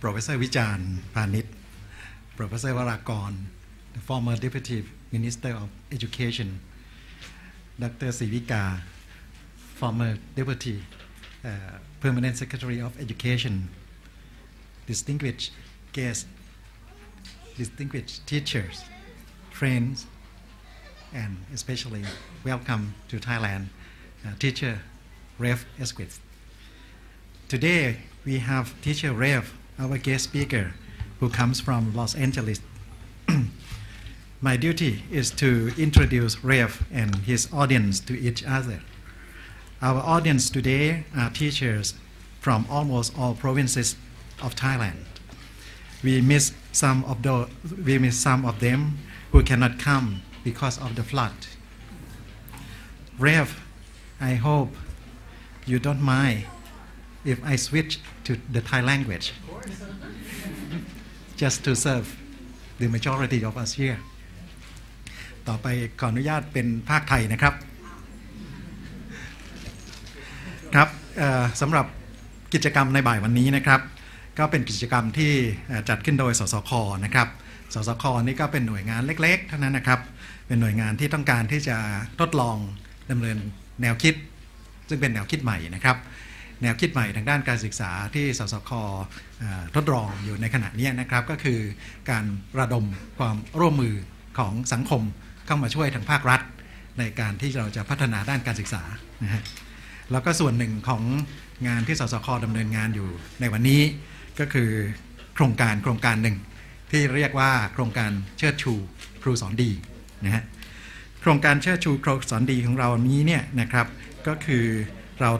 Professor Vijayan Panit, Professor Varakon, the former Deputy Minister of Education, Dr. Sivika, former Deputy uh, Permanent Secretary of Education, distinguished guests, distinguished teachers, friends, and especially welcome to Thailand, uh, teacher Rev Esquith. Today we have teacher Rev our guest speaker, who comes from Los Angeles. My duty is to introduce Rev and his audience to each other. Our audience today are teachers from almost all provinces of Thailand. We miss some of the, we miss some of them who cannot come because of the flood. Rev, I hope you don't mind if I switch to the Thai language just to serve the majority of us here ต่อไปขออนุญาตเป็นภาคไทยนะครับ ครับสำหรับกิจกรรมในบ่ายวันนี้นะครับ ก็เป็นกิจกรรมที่จัดขึ้นโดยสสคนะครับ สสคนี่ก็เป็นหน่วยงานเล็กๆเท่านั้นนะครับ เป็นหน่วยงานที่ต้องการที่จะทดลองดำเนินแนวคิด ซึ่งเป็นแนวคิดใหม่นะครับ แนวคิดใหม่ทางด้านการศึกษาที่สสคทดลองอยู่ในขณะนี้นะครับ ก็คือการระดมความร่วมมือของสังคมเข้ามาช่วยทางภาครัฐ ในการที่เราจะพัฒนาด้านการศึกษานะฮะแล้วก็ส่วนหนึ่งของงานที่สสคดำเนินงานอยู่ในวันนี้ก็คือโครงการโครงการหนึ่งที่เรียกว่าโครงการเชิดชูครูสอนดีนะฮะโครงการเชิดชูครูสอนดีของเรานี้เนี่ยนะครับก็คือเรา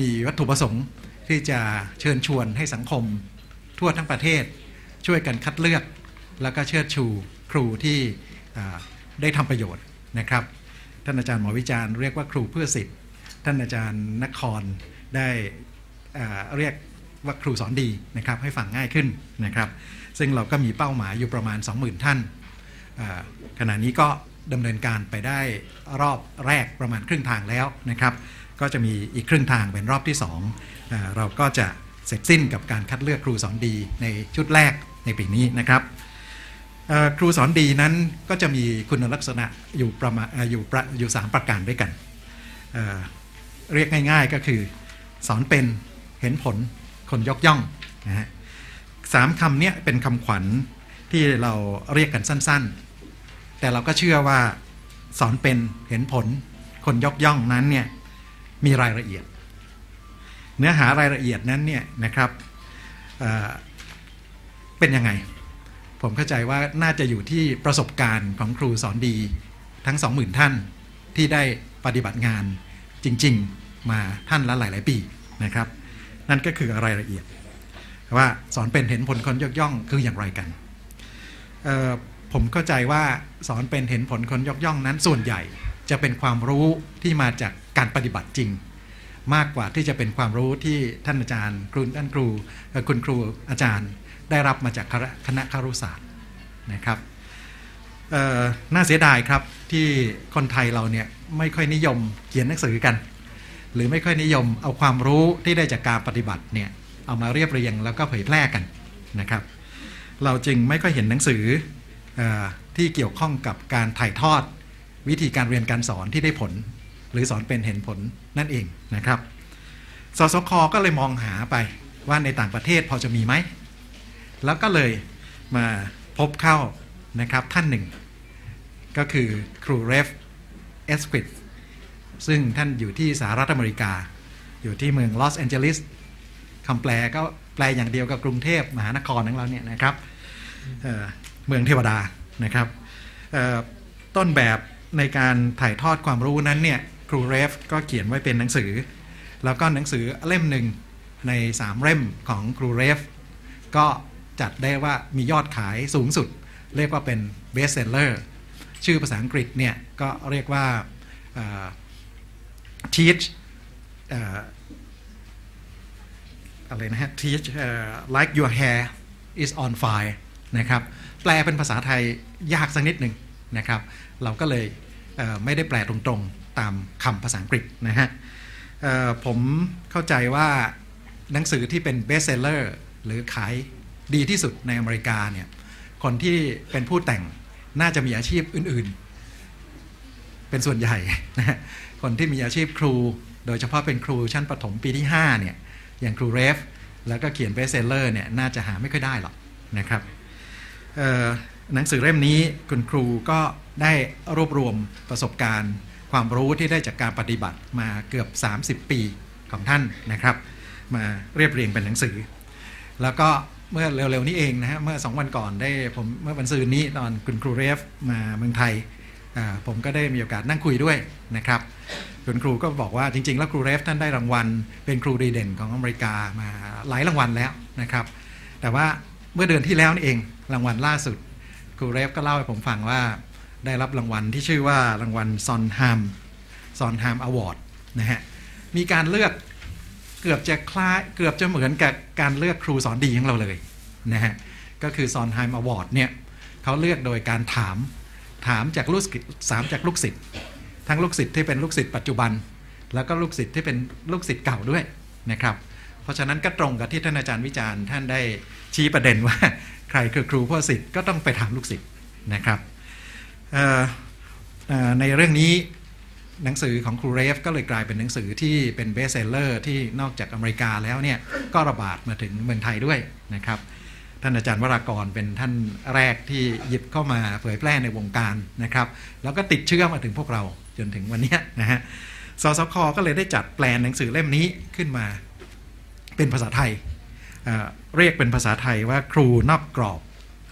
มีวัตถุประสงค์ที่จะเชิญชวนให้สังคม ทั่วทั้งประเทศ ช่วยกันคัดเลือก แล้วก็เชิดชูครูที่ได้ทำประโยชน์นะครับ ท่านอาจารย์หมอวิจารณ์เรียกว่าครูเพื่อสิทธิ์ท่านอาจารย์นครได้เรียกว่าครูสอนดีนะครับให้ฟังง่ายขึ้นนะครับ ซึ่งเราก็มีเป้าหมายอยู่ประมาณ 20,000 ท่านอ่าขณะนี้ก็ ดำเนินการไปได้รอบแรกประมาณครึ่งทางแล้วนะครับ ก็จะมีอีกครึ่งทางเป็นรอบที่2อ่าเราก็จะเสร็จสิ้นกับการคัดเลือกครูสอนดีในชุดแรกในปีนี้นะครับครูสอนดีนั้นก็จะมีคุณลักษณะอยู่ประมาณอยู่ประอยู่3ประการด้วยกันเเรียกง่ายๆก็คือ สอนเป็นเห็นผลคนยกย่องนะฮะสามคำเนี้ยเป็นคำขวัญที่เราเรียกกันสั้น ๆ แต่เราก็เชื่อว่าสอนเป็นเห็นผลคนยกย่องนั้นเนี่ยมีรายละเอียด เนื้อหารายละเอียดนั้นเนี่ยนะครับเเป็นยังไง ผมเข้าใจว่าน่าจะอยู่ที่ประสบการณ์ของครูสอนดีทั้ง 20,000 ท่านที่ได้ปฏิบัติงานจริง ๆ มาท่านละหลาย ๆ ปีนะครับ นั่นก็คือรายละเอียดว่าสอนเป็นเห็นผลคนยกย่องคืออย่างไรกันเผมเข้าใจว่าสอนเป็นเห็นผลคนยกย่องนั้นส่วนใหญ่จะเป็นความรู้ที่มาจากการปฏิบัติจริง มากกว่าที่จะเป็นความรู้ที่ท่านอาจารย์ ครูท่านครูคุณครูอาจารย์ได้รับมาจากคณะคารุศาสตร์นะครับน่าเสียดายครับที่คนไทยเราเนี่ยไม่ค่อยนิยมเขียนหนังสือกัน หรือไม่ค่อยนิยมเอาความรู้ที่ได้จากการปฏิบัติเนี่ยเอามาเรียบเรียงแล้วก็เผยแพร่กันนะครับ เราจึงไม่ค่อยเห็นหนังสือ ที่เกี่ยวข้องกับการถ่ายทอดวิธีการเรียนการสอนที่ได้ผล หรือสอนเป็นเห็นผลนั่นเองนะครับ สสคก็เลยมองหาไปว่าในต่างประเทศพอจะมีไหม แล้วก็เลยมาพบเข้านะครับท่านหนึ่ง ก็คือครูเรฟเอสควิดซึ่งท่านอยู่ที่สหรัฐอเมริกา อยู่ที่เมืองลอสแอนเจลิสคำแปลก็แปลอย่างเดียวกับกรุงเทพมหานครของเราเนี่ยนะครับ เมืองเทวดานะครับต้นแบบในการถ่ายทอดความรู้นั้นเนี่ยครูเรฟก็เขียนไว้เป็นหนังสือ แล้วก็หนังสือเล่มหนึ่งใน 3 เล่มของครูเรฟ ก็จัดได้ว่ามียอดขายสูงสุด เรียกว่าเป็นเบสเซลเลอร์ชื่อภาษาอังกฤษเนี่ย ก็เรียกว่า teach เอ่ออะไรนะฮะ teach like your hair is on fire นะครับ แปลเป็นภาษาไทยยากสักนิดหนึ่งนะครับ เราก็เลยเไม่ได้แปลตรงๆตามคำภาษาอังกฤษนะฮะผมเข้าใจว่าหนังสือที่เป็น best seller หรือขายดีที่สุดในอเมริกาเนี่ยคนที่เป็นผู้แต่งน่าจะมีอาชีพอื่นๆ เป็นส่วนใหญ่นะคนที่มีอาชีพครู โดยเฉพาะเป็นครูชั้นประถมปีที่ 5 เนี่ย อย่างครูเรฟ แล้วก็เขียนเบสเซลเลอร์เนี่ย น่าจะหาไม่ค่อยได้หรอกนะครับ หนังสือเล่มนี้คุณครูก็ได้รวบรวมประสบการณ์ ความรู้ที่ได้จากการปฏิบัติมาเกือบ 30 ปีของท่านนะครับ มาเรียบเรียงเป็นหนังสือ แล้วก็เมื่อเร็วๆนี้เองนะฮะเมื่อสองวันก่อนได้ผมเมื่อวันซืนนี้ตอนคุณครูเรฟมาเมืองไทยผมก็ได้มีโอกาสนั่งคุยด้วยนะครับคุณครูก็บอกว่าจริง ๆ แล้วครูเรฟท่านได้รางวัล เป็นครูดีเด่นของอเมริกามาหลายรางวัลแล้วนะครับ แต่ว่าเมื่อเดือนที่แล้วนี่เอง รางวัลล่าสุดครูเรฟก็เล่าให้ผมฟังว่าได้รับรางวัลที่ชื่อว่ารางวัลซอนฮามซอนฮามอวอร์ดนะฮะมีการเลือกเกือบจะคล้ายเกือบจะเหมือนกับการเลือกครูสอนดีของเราเลยนะฮะก็คือซอนไฮม์อวอร์ดเนี่ยเขาเลือกโดยการถามถามจากลูกศิษย์สามจากลูกศิษย์ทั้งลูกศิษย์ที่เป็นลูกศิษย์ปัจจุบัน แล้วก็ลูกศิษย์ที่เป็นลูกศิษย์เก่าด้วยนะครับ เพราะฉะนั้นก็ตรงกับที่ท่านอาจารย์วิจารณ์ท่านได้ชี้ประเด็นว่า ใครคือครูพ่อศิษย์ก็ต้องไปถามลูกศิษย์นะครับในเรื่องนี้หนังสือของครูเรฟก็เลยกลายเป็นหนังสือที่เป็นเบสเซลเลอร์ที่นอกจากอเมริกาแล้วเนี่ยก็ระบาดมาถึงเมืองไทยด้วยนะครับ ท่านอาจารย์วรากรเป็นท่านแรกที่หยิบเข้ามาเผยแพร่ในวงการนะครับ แล้วก็ติดเชื้อมาถึงพวกเราจนถึงวันนี้นะฮะสสคก็เลยได้จัดแปลนหนังสือเล่มนี้ขึ้นมา เป็นภาษาไทย เรียกเป็นภาษาไทยว่าครูนอกกรอบ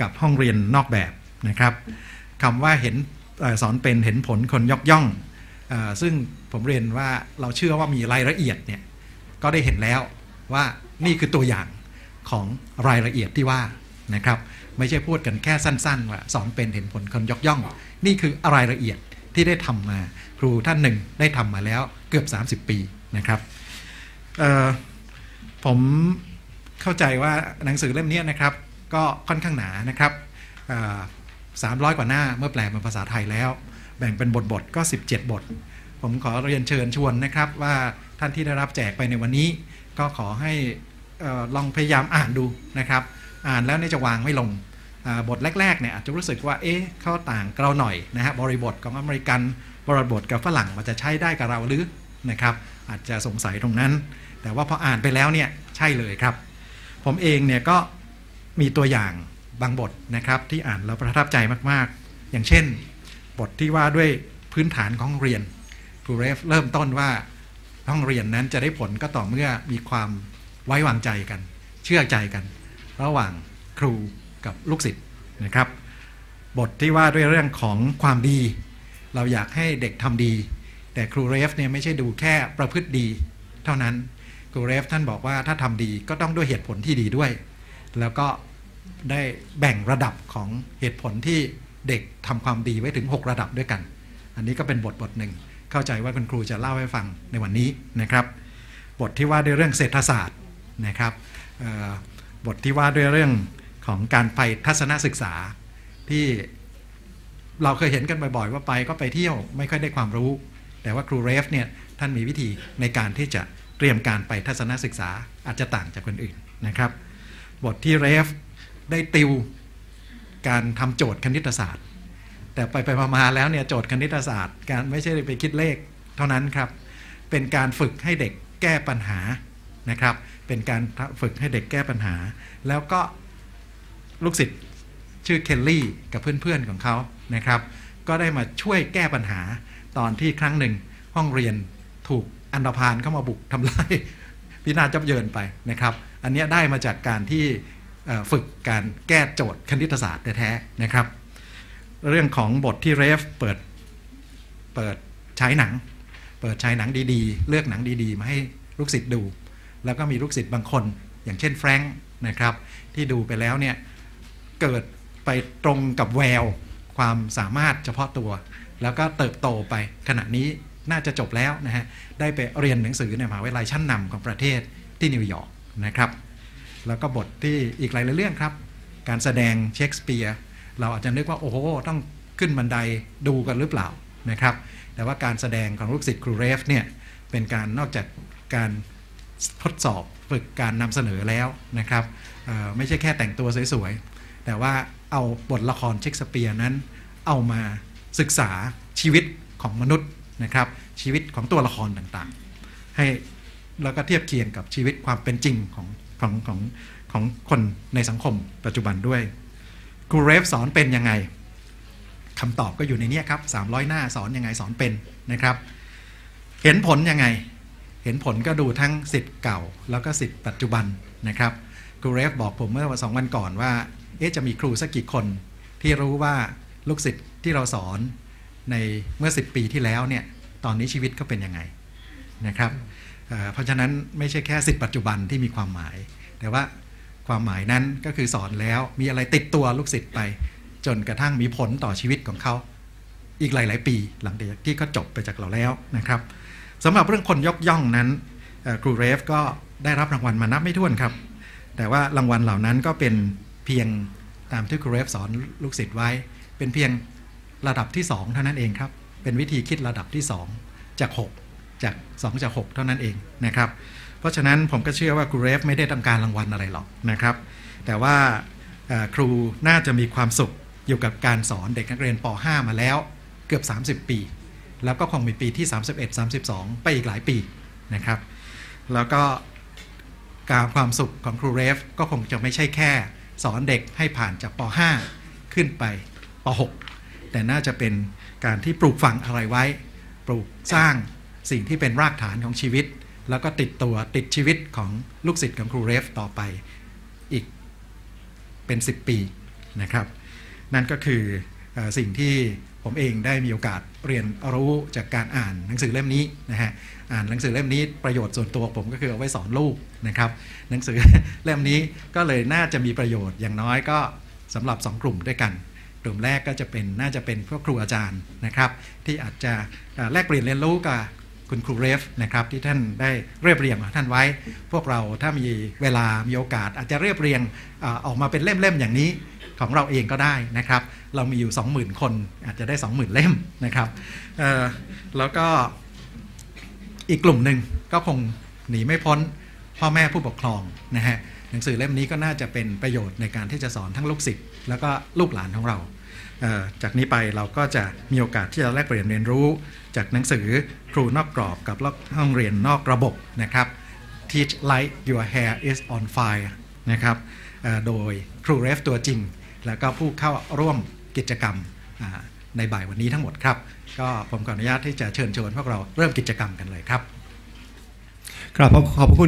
กับห้องเรียนนอกแบบนะครับคำว่าเห็นสอนเป็นเห็นผลคนยกย่องซึ่งผมเรียนว่าเราเชื่อว่ามีรายละเอียดเนี่ยก็ได้เห็นแล้วว่านี่คือตัวอย่างของรายละเอียดที่ว่านะครับไม่ใช่พูดกันแค่สั้นๆว่าสอนเป็นเห็นผลคนยกย่อง นี่คือรายละเอียดที่ได้ทำมาครูท่านหนึ่งได้ทำมาแล้วเกือบ 30 ปีนะครับผม เข้าใจว่าหนังสือเล่มนี้นะครับ ก็ค่อนข้างหนานะครับสามร้อยกว่าหน้าเมื่อแปลเป็นภาษาไทยแล้ว แบ่งเป็นบทบทก็ 17 บท ผมขอเรียนเชิญชวนนะครับว่าท่านที่ได้รับแจกไปในวันนี้ ก็ขอให้ลองพยายามอ่านดูนะครับ อ่านแล้วเนี่ยจะวางไม่ลงบทแรกๆเนี่ยอาจจะรู้สึกว่าเอ๊ะเขาต่างเราหน่อยนะฮะบริบทของอเมริกันบริบทกับฝรั่งมันจะใช้ได้กับเราหรือนะครับ อาจจะสงสัยตรงนั้น แต่ว่าพออ่านไปแล้วเนี่ยใช่เลยครับ ผมเองเนี่ยก็มีตัวอย่างบางบทนะครับที่อ่านแล้วประทับใจมากๆ อย่างเช่น บทที่ว่าด้วยพื้นฐานของเรียนครูเรฟเริ่มต้นว่าห้องเรียนนั้นจะได้ผลก็ต่อเมื่อมีความไว้วางใจกัน เชื่อใจกัน ระหว่างครูกับลูกศิษย์นะครับ บทที่ว่าด้วยเรื่องของความดี เราอยากให้เด็กทำดี แต่ครูเรฟเนี่ยไม่ใช่ดูแค่ประพฤติดี เท่านั้น ครูเรฟท่านบอกว่าถ้าทำดีก็ต้องด้วยเหตุผลที่ดีด้วย แล้วก็ได้แบ่งระดับของเหตุผลที่เด็กทำความดีไว้ถึง 6 ระดับด้วยกัน อันนี้ก็เป็นบทบทหนึ่ง เข้าใจว่าคุณครูจะเล่าให้ฟังในวันนี้นะครับ บทที่ว่าด้วยเรื่องเศรษฐศาสตร์นะครับบทที่ว่าด้วยเรื่องของการไปทัศนศึกษาที่เราเคยเห็นกันบ่อยๆ ว่าไปก็ไปเที่ยวไม่ค่อยได้ความรู้ แต่ว่าครูเรฟเนี่ยท่านมีวิธีในการที่จะ เตรียมการไปทัศนศึกษาอาจจะต่างจากคนอื่นนะครับ บทที่เรฟได้ติวการทำโจทย์คณิตศาสตร์ แต่ไปไปมาแล้วเนี่ยโจทย์คณิตศาสตร์ การไม่ใช่ไปคิดเลขเท่านั้นครับ เป็นการฝึกให้เด็กแก้ปัญหานะครับ เป็นการฝึกให้เด็กแก้ปัญหา แล้วก็ลูกศิษย์ชื่อเคลลี่กับเพื่อนๆของเขานะครับ ก็ได้มาช่วยแก้ปัญหาตอนที่ครั้งหนึ่งห้องเรียนถูก อันดพานเข้ามาบุกทำลายพินาศจับเยินไปนะครับ อันนี้ได้มาจากการที่ฝึกการแก้โจทย์คณิตศาสตร์แท้ๆนะครับ เรื่องของบทที่เรฟเปิดเปิดใช้หนัง เปิดใช้หนังดีๆ เลือกหนังดีๆ มาให้ลูกศิษย์ดู แล้วก็มีลูกศิษย์บางคน อย่างเช่นแฟรงค์นะครับ ที่ดูไปแล้วเนี่ยเกิดไปตรงกับแววความสามารถเฉพาะตัว แล้วก็เติบโตไปขณะนี้ น่าจะจบแล้วนะฮะได้ไปเรียนหนังสือในมหาวิทยาลัยชั้นนำของประเทศที่นิวยอร์กนะครับแล้วก็บทที่อีกหลายเรื่องครับ การแสดงเชคสเปียร์เราอาจจะนึกว่าโอ้โหต้องขึ้นบันไดดูกันหรือเปล่านะครับ แต่ว่าการแสดงของลูกศิษย์ครูเรฟเนี่ยเป็นการนอกจากการทดสอบฝึกการนำเสนอแล้วนะครับไม่ใช่แค่แต่งตัวสวยๆ แต่ว่าเอาบทละครเชคสเปียร์นั้น เอามาศึกษาชีวิตของมนุษย์ นะครับ ชีวิตของตัวละครต่างๆ ให้แล้วก็เทียบเคียงกับชีวิตความเป็นจริงของของของของคนในสังคมปัจจุบันด้วยครูเรฟสอนเป็นยังไงคำตอบก็อยู่ในนี้ครับ 300 หน้าสอนยังไงสอนเป็นนะครับ เห็นผลยังไง เห็นผลก็ดูทั้งสิทธิ์เก่า แล้วก็สิทธิ์ปัจจุบันนะครับครูเรฟบอกผมเมื่อสองวันก่อนว่า เอ๊ะจะมีครูสักกี่คนที่รู้ว่าลูกศิษย์ที่เราสอน ในเมื่อ 10 ปีที่แล้วเนี่ยตอนนี้ชีวิตเขาเป็นยังไงนะครับเเพราะฉะนั้นไม่ใช่แค่สิทธิ์ปัจจุบันที่มีความหมาย แต่ว่าความหมายนั้นก็คือสอนแล้วมีอะไรติดตัวลูกศิษย์ไป จนกระทั่งมีผลต่อชีวิตของเขา อีกหลาย ๆ ปีหลังจากที่เขาจบไปจากเราแล้วนะครับสำหรับเรื่องคนยกย่องนั้นครูเรฟก็ได้รับรางวัลมานับไม่ถ้วนครับ แต่ว่ารางวัลเหล่านั้นก็เป็นเพียงตามที่ครูเรฟสอนลูกศิษย์ไว้ เป็นเพียง ระดับที่ 2 เท่านั้นเองครับ เป็นวิธีคิดระดับที่ 2 จาก 6 จาก 2 จาก 6 เท่านั้นเองนะครับ เพราะฉะนั้นผมก็เชื่อว่าครูเรฟไม่ได้ต้องการรางวัลอะไรหรอกนะครับ แต่ว่าครูน่าจะมีความสุขอยู่กับการสอนเด็กนักเรียนป .5 มาแล้วเกือบ 30 ปี แล้วก็คงมีปีที่ 31 32 ไปอีกหลายปีนะครับ แล้วก็การความสุขของครูเรฟก็คงจะไม่ใช่แค่ สอนเด็กให้ผ่านจากป .5 ขึ้นไปป .6 แต่น่าจะเป็นการที่ปลูกฝังอะไรไว้ ปลูกสร้างสิ่งที่เป็นรากฐานของชีวิต แล้วก็ติดตัวติดชีวิตของลูกศิษย์ของครูเรฟต่อไปอีกเป็น 10 ปีนะครับ นั่นก็คืออสิ่งที่ผมเองได้มีโอกาสเรียนรู้จากการอ่านหนังสือเล่มนี้นะฮะอ่านหนังสือเล่มนี้ประโยชน์ส่วนตัวผมก็คือเอาไว้สอนลูกนะครับหนังสือเล่มนี้ก็เลยน่าจะมีประโยชน์อย่างน้อยก็สำหรับ 2 กลุ่มด้วยกัน กลุ่มแรกก็จะเป็นน่าจะเป็นพวกครูอาจารย์นะครับ ที่อาจจะแลกเปลี่ยนเรียนรู้กับคุณครูเรฟนะครับที่ท่านได้เรียบเรียงของท่านไว้ พวกเราถ้ามีเวลามีโอกาส อาจจะเรียบเรียงออกมาเป็นเล่มๆอย่างนี้ของเราเองก็ได้นะครับ เรามีอยู่ 20,000 คนอาจจะได้ 20,000 เล่มนะครับแล้วก็อีกกลุ่มหนึ่งก็คงหนีไม่พ้นพ่อแม่ผู้ปกครองนะฮะ หนังสือเล่มนี้ก็น่าจะเป็นประโยชน์ในการที่จะสอนทั้งลูกศิษย์แล้วก็ลูกหลานของเรา จากนี้ไปเราก็จะมีโอกาสที่จะแลกเปลี่ยนเรียนรู้ จากหนังสือครูนอกกรอบกับห้องเรียนนอกระบบนะครับ Teach like your hair is on fire นะครับโดยครูเรฟตัวจริง แล้วก็ผู้เข้าร่วมกิจกรรมในบ่ายวันนี้ทั้งหมดครับ ก็ผมขออนุญาตที่จะเชิญชวนพวกเราเริ่มกิจกรรมกันเลยครับ ครับขอบคุณ